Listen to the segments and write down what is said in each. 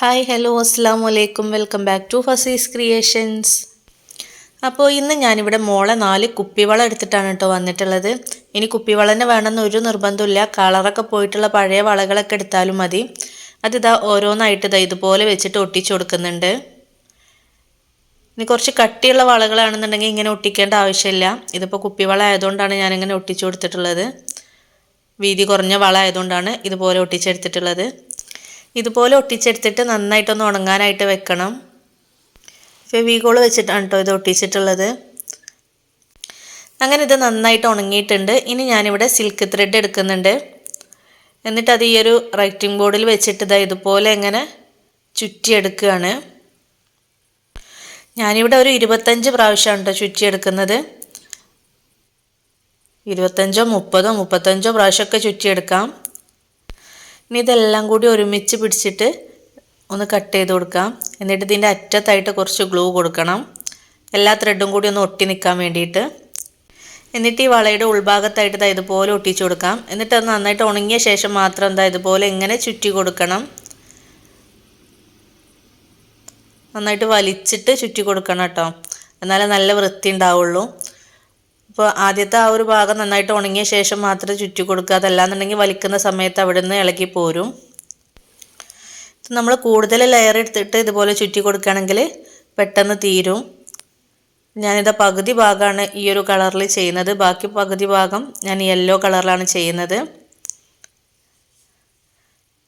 Hi hello അസ്സാം വലൈക്കും welcome back to Fazees creations അപ്പോൾ ഇന്ന് ഞാനിവിടെ മോളെ നാല് കുപ്പിവള എടുത്തിട്ടാണ് കേട്ടോ വന്നിട്ടുള്ളത്. ഇനി കുപ്പിവള തന്നെ വേണമെന്ന് ഒരു നിർബന്ധമില്ല കളറൊക്കെ പോയിട്ടുള്ള പഴയ വളകളൊക്കെ എടുത്താലും മതി. അതിതാ ഓരോന്നായിട്ട് ഇതാ ഇതുപോലെ വെച്ചിട്ട് ഒട്ടിച്ചു കൊടുക്കുന്നുണ്ട്. ഇനി കുറച്ച് കട്ടിയുള്ള വളകളാണെന്നുണ്ടെങ്കിൽ ഇങ്ങനെ ഒട്ടിക്കേണ്ട ആവശ്യമില്ല. ഇതിപ്പോൾ കുപ്പിവള ആയതുകൊണ്ടാണ് ഞാനിങ്ങനെ ഒട്ടിച്ചു കൊടുത്തിട്ടുള്ളത്. വീതി കുറഞ്ഞ വള ആയതുകൊണ്ടാണ് ഇതുപോലെ ഒട്ടിച്ചെടുത്തിട്ടുള്ളത്. ഇതുപോലെ ഒട്ടിച്ചെടുത്തിട്ട് നന്നായിട്ടൊന്ന് ഉണങ്ങാനായിട്ട് വെക്കണം. ഫെവികോൾ വെച്ചിട്ടാണ് കേട്ടോ ഇത് ഒട്ടിച്ചിട്ടുള്ളത്. അങ്ങനെ ഇത് നന്നായിട്ട് ഉണങ്ങിയിട്ടുണ്ട്. ഇനി ഞാനിവിടെ സിൽക്ക് ത്രെഡ് എടുക്കുന്നുണ്ട്. എന്നിട്ട് അത് ഈ ഒരു റൈറ്റിംഗ് ബോർഡിൽ വെച്ചിട്ട് ഇതാ ഇതുപോലെ എങ്ങനെ ചുറ്റിയെടുക്കുകയാണ്. ഞാനിവിടെ ഒരു ഇരുപത്തഞ്ച് പ്രാവശ്യമാണ് കേട്ടോ ചുറ്റിയെടുക്കുന്നത്. ഇരുപത്തഞ്ചോ മുപ്പതോ മുപ്പത്തഞ്ചോ പ്രാവശ്യമൊക്കെ ചുറ്റിയെടുക്കാം. ഇനി ഇതെല്ലാം കൂടി ഒരുമിച്ച് പിടിച്ചിട്ട് ഒന്ന് കട്ട് ചെയ്ത് കൊടുക്കാം. എന്നിട്ട് ഇതിന്റെ അറ്റത്തായിട്ട് കുറച്ച് ഗ്ലൂ കൊടുക്കണം. എല്ലാ ത്രെഡും കൂടി ഒന്ന് ഒട്ടി നിൽക്കാൻ വേണ്ടിയിട്ട്. എന്നിട്ട് ഈ വളയുടെ ഉൾഭാഗത്തായിട്ട് ഇതാ ഇതുപോലെ ഒട്ടിച്ചു കൊടുക്കാം. എന്നിട്ട് അത് നന്നായിട്ട് ഉണങ്ങിയ ശേഷം മാത്രം എന്താ ഇതുപോലെ ഇങ്ങനെ ചുറ്റി കൊടുക്കണം. നന്നായിട്ട് വലിച്ചിട്ട് ചുറ്റി കൊടുക്കണം കേട്ടോ. എന്നാലേ നല്ല വൃത്തി ഉണ്ടാവുള്ളൂ. അപ്പോൾ ആദ്യത്തെ ആ ഒരു ഭാഗം നന്നായിട്ട് ഉണങ്ങിയ ശേഷം മാത്രമേ ചുറ്റി കൊടുക്കുക. അതല്ലാന്നുണ്ടെങ്കിൽ വലിക്കുന്ന സമയത്ത് അവിടെ നിന്ന് ഇളകി പോരും. നമ്മൾ കൂടുതൽ ലെയർ എടുത്തിട്ട് ഇതുപോലെ ചുറ്റി കൊടുക്കുകയാണെങ്കിൽ പെട്ടെന്ന് തീരും. ഞാനിത് പകുതി ഭാഗമാണ് ഈ ഒരു കളറിൽ ചെയ്യുന്നത്. ബാക്കി പകുതി ഭാഗം ഞാൻ യെല്ലോ കളറിലാണ് ചെയ്യുന്നത്.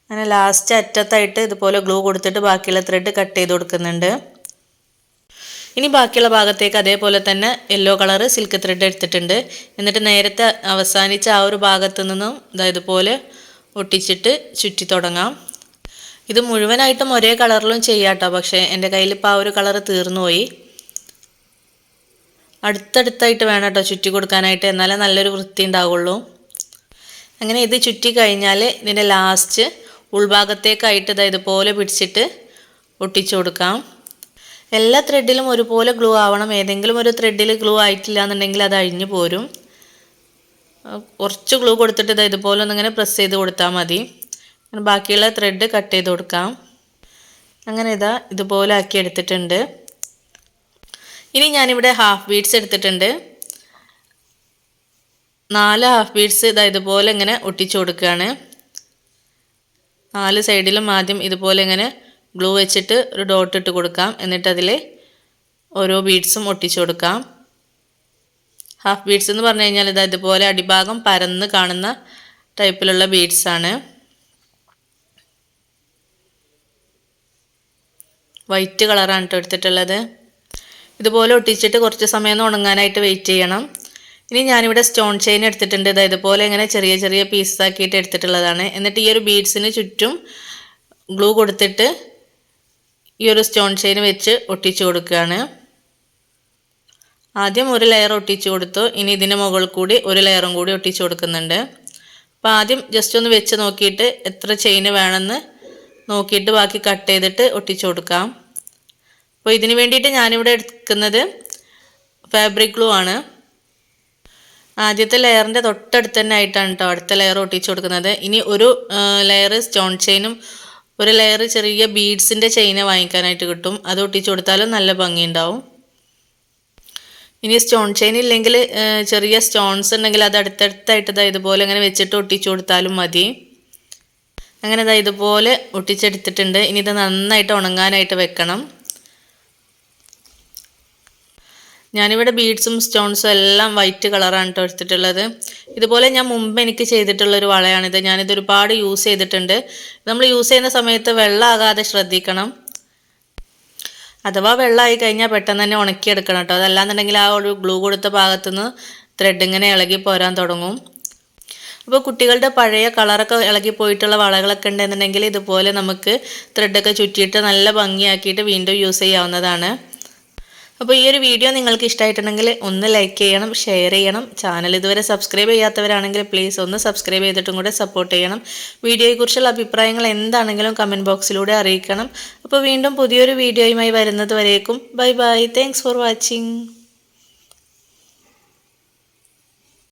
അങ്ങനെ ലാസ്റ്റ് അറ്റത്തായിട്ട് ഇതുപോലെ ഗ്ലൂ കൊടുത്തിട്ട് ബാക്കിയുള്ള ത്രെഡ് കട്ട് ചെയ്ത് കൊടുക്കുന്നുണ്ട്. ഇനി ബാക്കിയുള്ള ഭാഗത്തേക്ക് അതേപോലെ തന്നെ യെല്ലോ കളർ സിൽക്ക് ത്രെഡ് എടുത്തിട്ടുണ്ട്. എന്നിട്ട് നേരത്തെ അവസാനിച്ച ആ ഒരു ഭാഗത്ത് നിന്നും അതായത് പോലെ ഒട്ടിച്ചിട്ട് ചുറ്റി തുടങ്ങാം. ഇത് മുഴുവനായിട്ടും ഒരേ കളറിലും ചെയ്യാട്ടോ പക്ഷേ എന്റെ കയ്യിൽ ഇപ്പോൾ ആ ഒരു കളർ തീർന്നുപോയി. അടുത്തടുത്തായിട്ട് വേണം കേട്ടോ ചുറ്റി കൊടുക്കാനായിട്ട് എന്നാലേ നല്ലൊരു വൃത്തി ഉണ്ടാവുള്ളൂ. അങ്ങനെ ഇത് ചുറ്റി കഴിഞ്ഞാൽ ഇതിന്റെ ലാസ്റ്റ് ഉൾഭാഗത്തേക്കായിട്ട് ഇതാ ഇതുപോലെ പിടിച്ചിട്ട് ഒട്ടിച്ചു കൊടുക്കാം. എല്ലാ ത്രെഡിലും ഒരുപോലെ ഗ്ലൂ ആവണം. ഏതെങ്കിലും ഒരു ത്രെഡിൽ ഗ്ലൂ ആയിട്ടില്ല എന്നുണ്ടെങ്കിൽ അത് അഴിഞ്ഞു പോരും. കുറച്ച് ഗ്ലൂ കൊടുത്തിട്ട് ഇത് ഇതുപോലെ ഒന്നിങ്ങനെ പ്രസ് ചെയ്ത് കൊടുത്താൽ മതി. ബാക്കിയുള്ള ത്രെഡ് കട്ട് ചെയ്ത് കൊടുക്കാം. അങ്ങനെ ഇതാ ഇതുപോലെ ആക്കി എടുത്തിട്ടുണ്ട്. ഇനി ഞാനിവിടെ ഹാഫ് ബീഡ്സ് എടുത്തിട്ടുണ്ട്. നാല് ഹാഫ് ബീഡ്സ് ഇതാ ഇതുപോലെ ഇങ്ങനെ ഒട്ടിച്ചു കൊടുക്കുകയാണ് നാല് സൈഡിലും ആദ്യം ഇതുപോലെ ഇങ്ങനെ ഗ്ലൂ വെച്ചിട്ട് ഒരു ഡോട്ട് ഇട്ട് കൊടുക്കാം. എന്നിട്ട് അതിൽ ഓരോ ബീഡ്സും ഒട്ടിച്ചു കൊടുക്കാം. ഹാഫ് ബീഡ്സ് എന്ന് പറഞ്ഞു കഴിഞ്ഞാൽ ഇത് ഇതുപോലെ അടിഭാഗം പരന്ന് കാണുന്ന ടൈപ്പിലുള്ള ബീഡ്സാണ് വൈറ്റ് കളറാണ് കേട്ടോ എടുത്തിട്ടുള്ളത്. ഇതുപോലെ ഒട്ടിച്ചിട്ട് കുറച്ച് സമയം ഉണങ്ങാനായിട്ട് വെയിറ്റ് ചെയ്യണം. ഇനി ഞാനിവിടെ സ്റ്റോൺ ചെയിൻ എടുത്തിട്ടുണ്ട്. ഇതാ ഇതുപോലെ ഇങ്ങനെ ചെറിയ ചെറിയ പീസസ് ആക്കിയിട്ട് എടുത്തിട്ടുള്ളതാണ്. എന്നിട്ട് ഈ ഒരു ബീഡ്സിന് ചുറ്റും ഗ്ലൂ കൊടുത്തിട്ട് ഈ ഒരു സ്റ്റോൺ ചെയിൻ വെച്ച് ഒട്ടിച്ചു കൊടുക്കുകയാണ്. ആദ്യം ഒരു ലെയർ ഒട്ടിച്ചു കൊടുത്തു. ഇനി ഇതിന്റെ മുകളിൽ കൂടി ഒരു ലെയറും കൂടി ഒട്ടിച്ചു കൊടുക്കുന്നുണ്ട്. അപ്പോൾ ആദ്യം ജസ്റ്റ് ഒന്ന് വെച്ച് നോക്കിയിട്ട് എത്ര ചെയിൻ വേണമെന്ന് നോക്കിയിട്ട് ബാക്കി കട്ട് ചെയ്തിട്ട് ഒട്ടിച്ചു കൊടുക്കാം. അപ്പോൾ ഇതിന് വേണ്ടിയിട്ട് ഞാനിവിടെ എടുക്കുന്നത് ഫാബ്രിക് ഗ്ലൂ ആണ്. ആദ്യത്തെ ലെയറിന്റെ തൊട്ടടുത്ത് തന്നെ ആയിട്ടാണ് കേട്ടോ അടുത്ത ലെയർ ഒട്ടിച്ചു കൊടുക്കുന്നത്. ഇനി ഒരു ലെയർ സ്റ്റോൺ ചെയിനും ഒരു ലെയർ ചെറിയ ബീഡ്സിന്റെ ചെയിന വാങ്ങിക്കാനായിട്ട് കിട്ടും. അത് ഒട്ടിച്ചു കൊടുത്താലും നല്ല ഭംഗിയുണ്ടാവും. ഇനി സ്റ്റോൺ ചെയിൻ ഇല്ലെങ്കിൽ ചെറിയ സ്റ്റോൺസ് ഉണ്ടെങ്കിൽ അത് അടുത്തടുത്തായിട്ട് ഇതാ ഇതുപോലെ അങ്ങനെ വെച്ചിട്ട് ഒട്ടിച്ചു കൊടുത്താലും മതി. അങ്ങനെ ഇതാ ഇതുപോലെ ഒട്ടിച്ചെടുത്തിട്ടുണ്ട്. ഇനി ഇത് നന്നായിട്ട് ഉണങ്ങാനായിട്ട് വെക്കണം. ഞാനിവിടെ ബീഡ്സും സ്റ്റോൺസും എല്ലാം വൈറ്റ് കളറാണ് കേട്ടോ എടുത്തിട്ടുള്ളത്. ഇതുപോലെ ഞാൻ മുമ്പ് എനിക്ക് ചെയ്തിട്ടുള്ളൊരു വളയാണിത്. ഞാനിത് ഒരുപാട് യൂസ് ചെയ്തിട്ടുണ്ട്. നമ്മൾ യൂസ് ചെയ്യുന്ന സമയത്ത് വെള്ളമാകാതെ ശ്രദ്ധിക്കണം. അഥവാ വെള്ളമായി കഴിഞ്ഞാൽ പെട്ടെന്ന് തന്നെ ഉണക്കിയെടുക്കണം കേട്ടോ അതല്ലാന്നുണ്ടെങ്കിൽ ആ ഒരു ഗ്ലൂ കൊടുത്ത ഭാഗത്തുനിന്ന് ത്രെഡ് ഇങ്ങനെ ഇളകി പോരാൻ തുടങ്ങും. അപ്പോൾ കുട്ടികളുടെ പഴയ കളറൊക്കെ ഇളകി പോയിട്ടുള്ള വളകളൊക്കെ ഉണ്ടെന്നുണ്ടെങ്കിൽ ഇതുപോലെ നമുക്ക് ത്രെഡൊക്കെ ചുറ്റിയിട്ട് നല്ല ഭംഗിയാക്കിയിട്ട് വീണ്ടും യൂസ് ചെയ്യാവുന്നതാണ്. അപ്പോൾ ഈ ഒരു വീഡിയോ നിങ്ങൾക്ക് ഇഷ്ടമായിട്ടുണ്ടെങ്കിൽ ഒന്ന് ലൈക്ക് ചെയ്യണം ഷെയർ ചെയ്യണം. ചാനൽ ഇതുവരെ സബ്സ്ക്രൈബ് ചെയ്യാത്തവരാണെങ്കിൽ പ്ലീസ് ഒന്ന് സബ്സ്ക്രൈബ് ചെയ്തിട്ടും കൂടെ സപ്പോർട്ട് ചെയ്യണം. വീഡിയോയെക്കുറിച്ചുള്ള അഭിപ്രായങ്ങൾ എന്താണെങ്കിലും കമന്റ് ബോക്സിലൂടെ അറിയിക്കണം. അപ്പോൾ വീണ്ടും പുതിയൊരു വീഡിയോയുമായി വരുന്നത് വരേക്കും. Bye bye thanks for watching